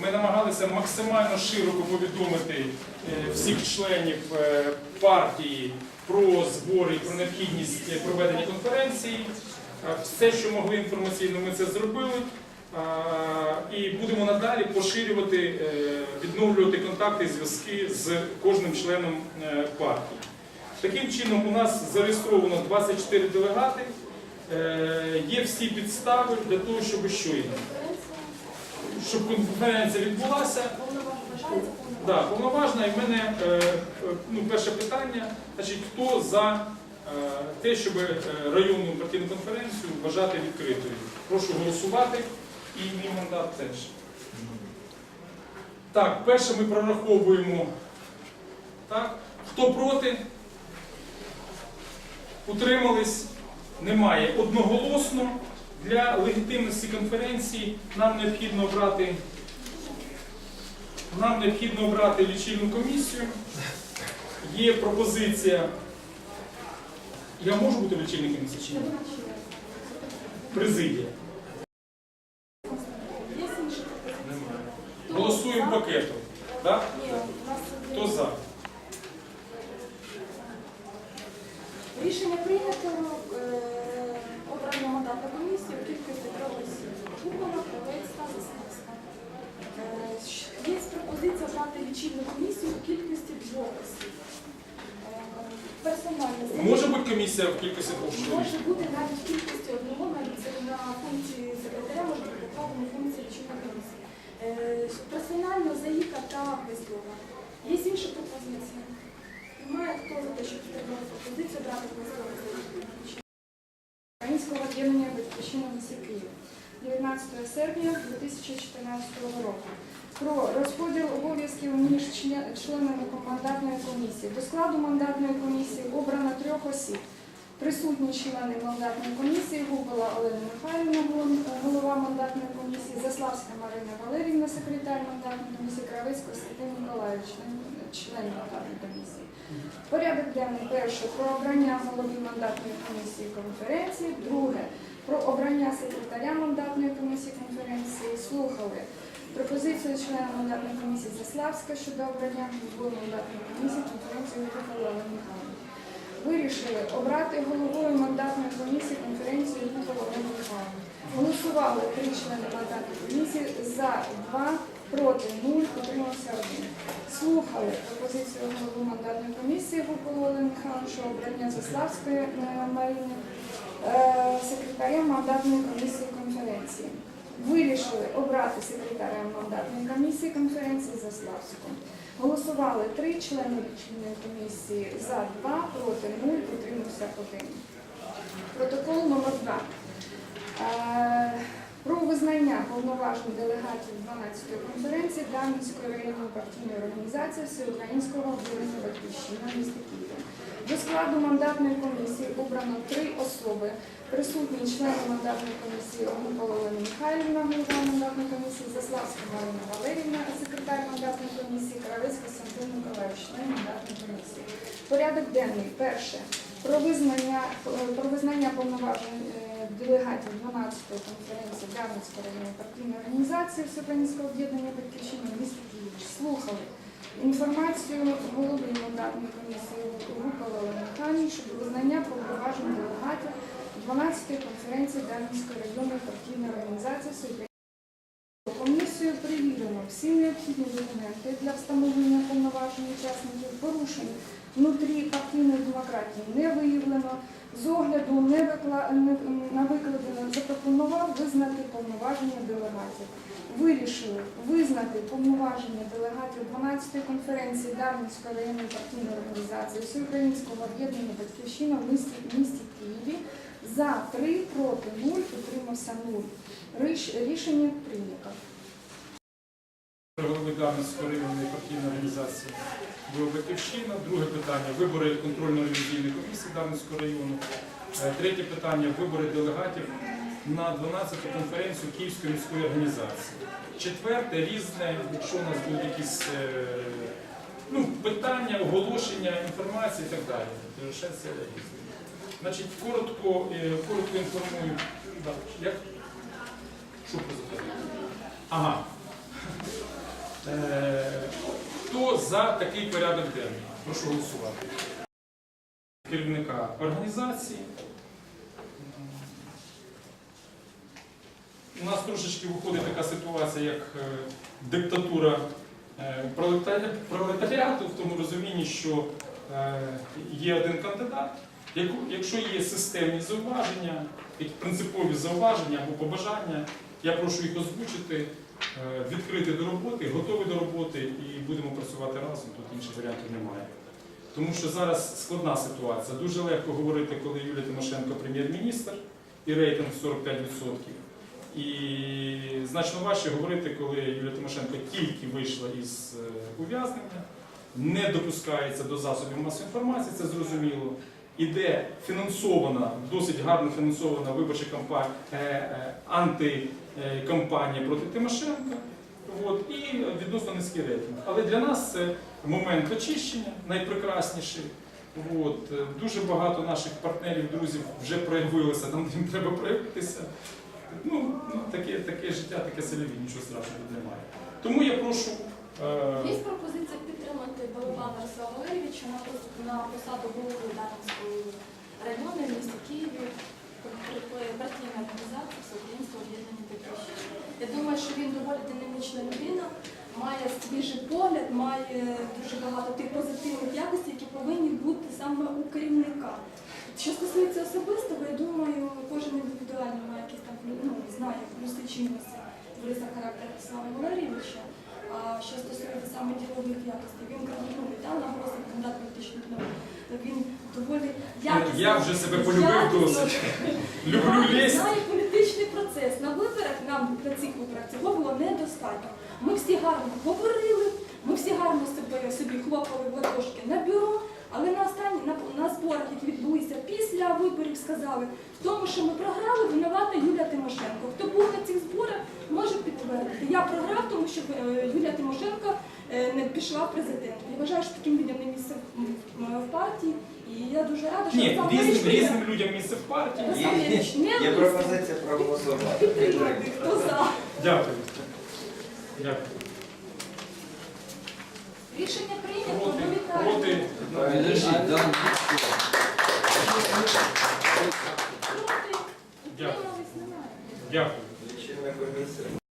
Ми намагалися максимально широко повідомити е, всіх членів е, партії про збори і про необхідність е, проведення конференції. Все, що могли інформаційно, ми це зробили. І будемо надалі поширювати, відновлювати контакти і зв'язки з кожним членом партії. Таким чином, у нас зареєстровано 24 делегати. Є всі підстави для того, щоб щойно щоб конференція відбулася. Да, повноважна. І в мене е, е, ну, перше питання, значить, хто за е, те, щоб районну партійну конференцію вважати відкритою? Прошу голосувати і мій мандат теж. Так, перше ми прораховуємо. Так. Хто проти? Утримались? Немає. Одноголосно для легітимності конференції нам необхідно обрати нам необхідно обрати лічильну комісію. Є пропозиція. Я можу бути в лічильній чи ні? Президія. Голосуємо пакетом. Так? Хто за? Рішення прийнято е, обрано мандатну комісію в кількості трьох осіб. Кубова, Кравець та Заснавська. Е, щ- Є пропозиція обрати лічильну комісію в кількості двох осіб. Е, Персонально Може бути комісія в кількості двох чоловік? може бути навіть в кількості одного, навіть на функції секретаря може бути покладено функції лічильної комісії. Е, Персонально заїка та бездомна. Є інші пропозиції? Немає хто за те, щоб підтримати пропозицію брати бездомну заїку? Українського об'єднання «Батьківщина на Київ 19 серпня 2014 року про розподіл обов'язків між членами мандатної комісії. До складу мандатної комісії обрано трьох осіб. Присутні члени мандатної комісії Губила Олена Михайлівна, голова мандатної комісії, Заславська Марина Валерівна, секретар мандатної комісії, Кравець Костянтин Миколаївич, член, мандатної комісії. Порядок денний перше про обрання голови мандатної комісії конференції. Друге про обрання секретаря мандатної комісії конференції. Слухали пропозицію члена мандатної комісії Заславська щодо обрання голови мандатної комісії конференції Олени Михайлівни. Вирішили обрати головою мандатної комісії конференції Олени Михайлівни. Голосували три члени мандатної комісії за два, проти нуль, утримався один. Слухали пропозицію голови мандатної комісії Олени Михайловича обрання Заславської е, Е, мандатної комісії конференції. Вирішили обрати секретарем мандатної комісії конференції Заславську. Голосували три члени лічильної комісії за два, проти нуль, утримався один. Протокол номер 2 про визнання повноважень делегатів 12-ї конференції Дарницької районної партійної організації Всеукраїнського об'єднання Батьківщина міста Києва. До складу мандатної комісії обрано три особи. Присутні члени мандатної комісії Онупола Олена Михайлівна, голова мандатної комісії, Заславська Марина Валерівна, секретар мандатної комісії, Кравець Костянтин Миколаївич, член мандатної комісії. Порядок денний. Перше. Про визнання, про визнання повноважень е, делегатів 12-ї конференції Дарницької районної партійної організації Всеукраїнського об'єднання Батьківщини міста Київ. Слухали інформацію голови мандатної комісії Гукала Олени щодо визнання повноважень делегатів 12-ї конференції Дарницької районної партійної організації Всеукраїнського Комісію перевірено всі необхідні документи для встановлення повноважень учасників порушень внутрі партійної демократії не виявлено. З огляду не викла... на викладене запропонував визнати повноваження делегатів. Вирішили визнати повноваження делегатів 12-ї конференції Дарницької районної партійної організації Всеукраїнського об'єднання Батьківщина в місті, місті Києві за 3 проти 0, утримався 0. Рішення прийнято. Голови Дарницької районної партійної організації «Була Батьківщина. Друге питання вибори контрольно-ревізійної комісії Дарницького району. Е, Третє питання вибори делегатів на 12-ту конференцію Київської міської організації. Четверте різне, якщо у нас будуть якісь е, ну, питання, оголошення, інформація і так далі. Тобто Ще це різне. Значить, коротко, е, коротко інформую. Що президент? Ага. Е, Хто за такий порядок денний? Прошу голосувати. Керівника організації. У нас трошечки виходить така ситуація, як е, диктатура е, пролетаріату, в тому розумінні, що є один кандидат. Якщо є системні зауваження, принципові зауваження або побажання, я прошу їх озвучити, е, відкрити до роботи, готові до роботи і будемо працювати разом. Тут інших варіантів немає. Тому що зараз складна ситуація. Дуже легко говорити, коли Юлія Тимошенко прем'єр-міністр і рейтинг 45%. І значно важче говорити, коли Юлія Тимошенко тільки вийшла із е, ув'язнення, не допускається до засобів масової інформації, це зрозуміло. Іде фінансована, досить гарно фінансована виборча кампанія, антикампанія проти Тимошенка. От, і відносно низький рейтинг. Але для нас це момент очищення найпрекрасніший. От, е, дуже багато наших партнерів, друзів вже проявилися, там де їм треба проявитися. Ну, ну таке, таке життя, таке селяві, нічого страшного немає. Тому я прошу. е, Є пропозиція підтримати Балабана Ярослава Валерійовича на, посаду голови Дарницької району в місті Києві партійної організації Всеукраїнського об'єднання Батьківщини. Я думаю, що він доволі динамічна людина, має свіжий погляд, має дуже багато тих позитивних якостей, які повинні бути саме у керівника. Що стосується особистого, я думаю, кожен індивідуально має якісь там ну, знає плюси чи мінуси в рисах характеру Слава Валерійовича. А що стосується саме ділових якостей, він ну, да, наголосив кандидат політичних наук. Він доволі якісно. Я вже себе полюбив досить. Люблю знає- лезть. Знає політичний процес. На виборах нам на цих виборах цього було недостатньо. Ми всі гарно говорили, ми всі гарно собі хлопали в ладошки на бюро, але на останній на, на зборах, які відбулися після виборів, сказали, в тому, що ми програли, винувата Юлія Тимошенко. Хто був на цих зборах, може підтвердити. Я програв, тому що е, Юлія Тимошенко е, не пішла в президент. Я вважаю, що таким людям не місце в, партії. І я дуже рада, що Ні, різним, різним людям місце в партії. Є пропозиція проголосувати. Підтримати. Хто за? Дякую. Дякую. Рішення прийнято. Проти. Дякую.